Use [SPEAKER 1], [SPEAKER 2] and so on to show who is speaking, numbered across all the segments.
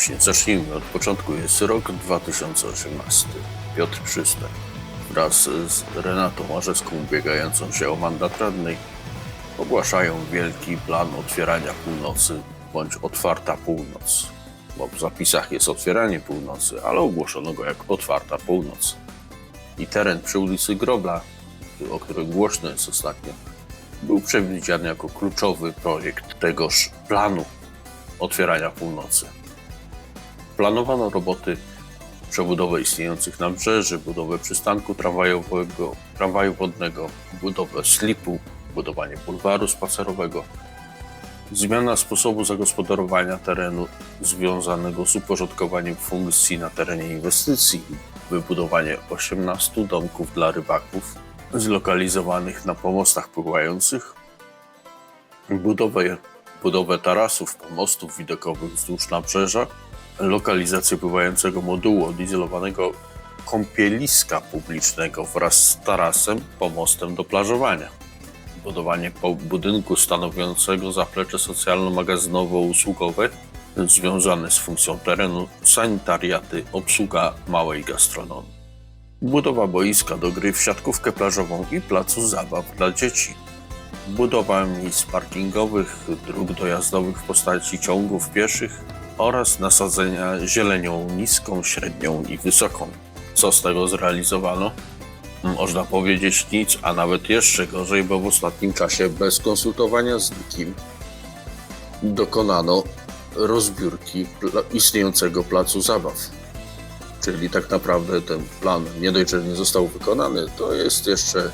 [SPEAKER 1] Właśnie, zacznijmy od początku. Jest rok 2018. Piotr Przystek wraz z Renatą Marzewską ubiegającą się o mandat radnej ogłaszają wielki plan otwierania północy bądź otwarta północ. Bo w zapisach jest otwieranie północy, ale ogłoszono go jako otwarta północ. I teren przy ulicy Grobla, o którym głośno jest ostatnio, był przewidziany jako kluczowy projekt tegoż planu otwierania północy. Planowano roboty przebudowę istniejących nabrzeży, budowę przystanku tramwajowego, tramwaju wodnego, budowę slipu, budowanie bulwaru spacerowego, zmiana sposobu zagospodarowania terenu związanego z uporządkowaniem funkcji na terenie inwestycji, wybudowanie 18 domków dla rybaków zlokalizowanych na pomostach pływających, budowę, budowę tarasów, pomostów widokowych wzdłuż nabrzeża, lokalizację pływającego modułu odizolowanego kąpieliska publicznego wraz z tarasem, pomostem do plażowania. Budowanie budynku stanowiącego zaplecze socjalno-magazynowo-usługowe związane z funkcją terenu, sanitariaty, obsługa małej gastronomii. Budowa boiska do gry w siatkówkę plażową i placu zabaw dla dzieci budowa miejsc parkingowych, dróg dojazdowych w postaci ciągów pieszych oraz nasadzenia zielenią niską, średnią i wysoką. Co z tego zrealizowano? Można powiedzieć nic, a nawet jeszcze gorzej, bo w ostatnim czasie bez konsultowania z nikim dokonano rozbiórki istniejącego placu zabaw. Czyli tak naprawdę ten plan nie dość, że nie został wykonany, to jest jeszcze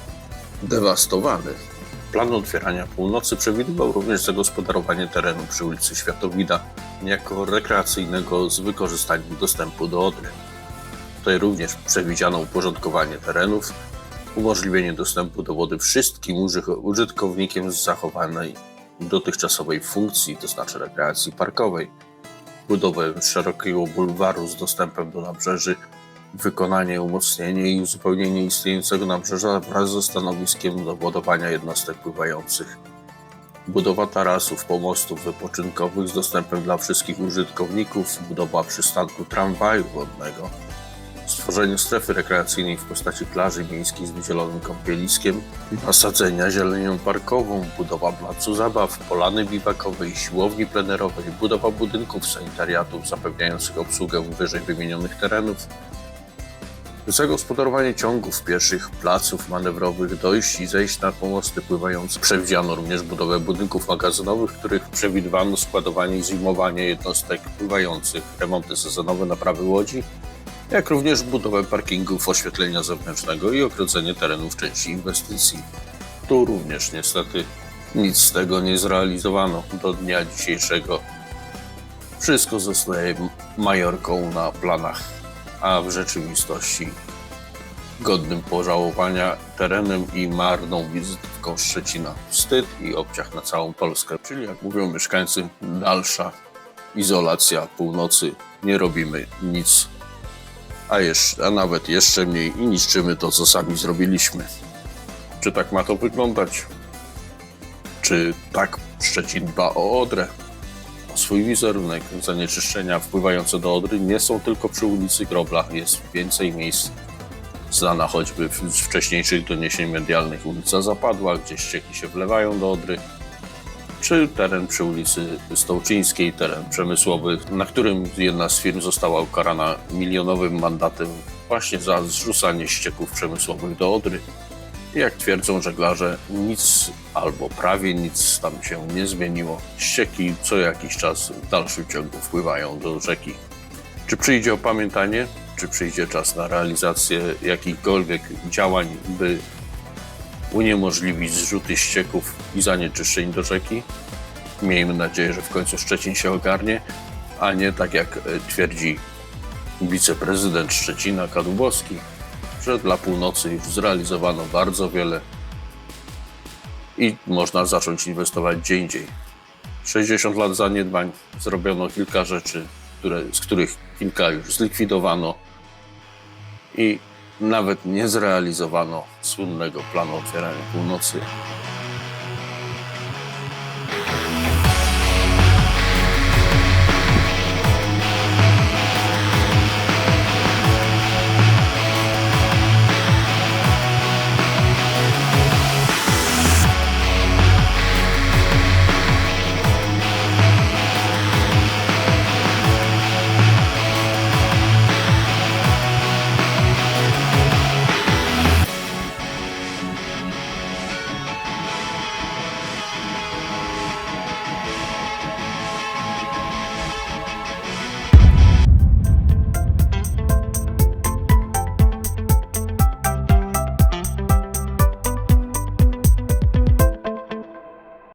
[SPEAKER 1] dewastowany. Plan otwierania północy przewidywał również zagospodarowanie terenu przy ulicy Światowida jako rekreacyjnego z wykorzystaniem dostępu do Odry. Tutaj również przewidziano uporządkowanie terenów, umożliwienie dostępu do wody wszystkim uży- użytkownikiem z zachowanej dotychczasowej funkcji, to znaczy rekreacji parkowej, budowę szerokiego bulwaru z dostępem do nabrzeży, wykonanie, umocnienie i uzupełnienie istniejącego nabrzeża wraz ze stanowiskiem do ładowania jednostek pływających. Budowa tarasów, pomostów wypoczynkowych z dostępem dla wszystkich użytkowników, budowa przystanku tramwaju wodnego, stworzenie strefy rekreacyjnej w postaci plaży miejskiej z wydzielonym kąpieliskiem, nasadzenia zielenią parkową, budowa placu zabaw, polany biwakowej, siłowni plenerowej, budowa budynków sanitariatów zapewniających obsługę wyżej wymienionych terenów, Zagospodarowanie ciągów pieszych, placów manewrowych, dojść i zejść na pomosty pływające. Przewidziano również budowę budynków magazynowych, w których przewidywano składowanie i zimowanie jednostek pływających, remonty sezonowe, naprawy łodzi, jak również budowę parkingów, oświetlenia zewnętrznego i ogrodzenie terenów części inwestycji. Tu również niestety nic z tego nie zrealizowano do dnia dzisiejszego. Wszystko zostaje majorką na planach, a w rzeczywistości godnym pożałowania terenem i marną wizytówką Szczecina. Wstyd i obciach na całą Polskę. Czyli jak mówią mieszkańcy, dalsza izolacja północy. Nie robimy nic, a, jeszcze, a nawet jeszcze mniej i niszczymy to, co sami zrobiliśmy. Czy tak ma to wyglądać? Czy tak Szczecin dba o Odrę? O swój wizerunek zanieczyszczenia wpływające do Odry nie są tylko przy ulicy Grobla. Jest więcej miejsc znana choćby z wcześniejszych doniesień medialnych ulica Zapadła, gdzie ścieki się wlewają do Odry, czy teren przy ulicy Stołczyńskiej, teren przemysłowy, na którym jedna z firm została ukarana milionowym mandatem właśnie za zrzucanie ścieków przemysłowych do Odry. Jak twierdzą żeglarze, nic albo prawie nic tam się nie zmieniło. Ścieki co jakiś czas w dalszym ciągu wpływają do rzeki. Czy przyjdzie opamiętanie? Czy przyjdzie czas na realizację jakichkolwiek działań, by uniemożliwić zrzuty ścieków i zanieczyszczeń do rzeki? Miejmy nadzieję, że w końcu Szczecin się ogarnie, a nie tak jak e, twierdzi wiceprezydent Szczecina Kadłubowski, że dla północy już zrealizowano bardzo wiele i można zacząć inwestować gdzie indziej. 60 lat zaniedbań, zrobiono kilka rzeczy, które, z których kilka już zlikwidowano i nawet nie zrealizowano słynnego planu otwierania północy.